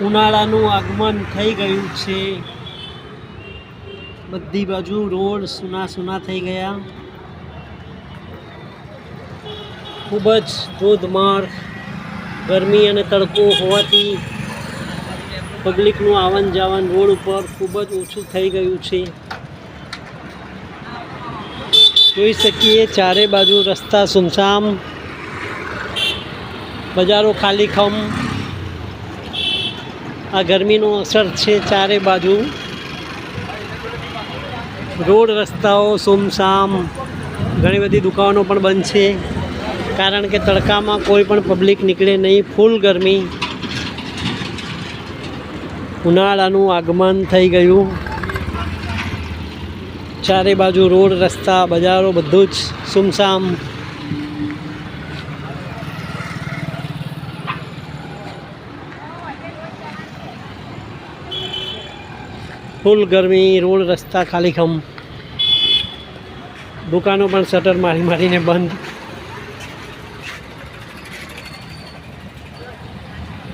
ઉનાળાનું આગમન થઈ ગયું છે. બધી બાજુ રોડ સુના સુના થઈ ગયા. ખૂબ જ ધોધમાર ગરમી અને તડકો હોવાથી પબ્લિકનું આવન જાવન રોડ ઉપર ખૂબ જ ઓછું થઈ ગયું છે. જોઈ શકીએ ચારે બાજુ રસ્તા સુમસામ, બજારો ખાલી ખમ આ ગરમીનો અસર છે ચારે બાજુ. રોડ રસ્તાઓ સુમસામ, ઘણી બધી દુકાનો પણ બંધ છે. કારણ કે તડકામાં કોઈ પણ પબ્લિક નીકળે નહીં, ફૂલ ગરમી. ઉનાળાનું આગમન થઈ ગયું. ચારે બાજુ રોડ, રસ્તા, બજારો બધું જ સુમસામ. ફૂલ ગરમી રોડ રસ્તા ખાલી ખમ. દુકાનો પણ શટર મારી મારીને બંધ.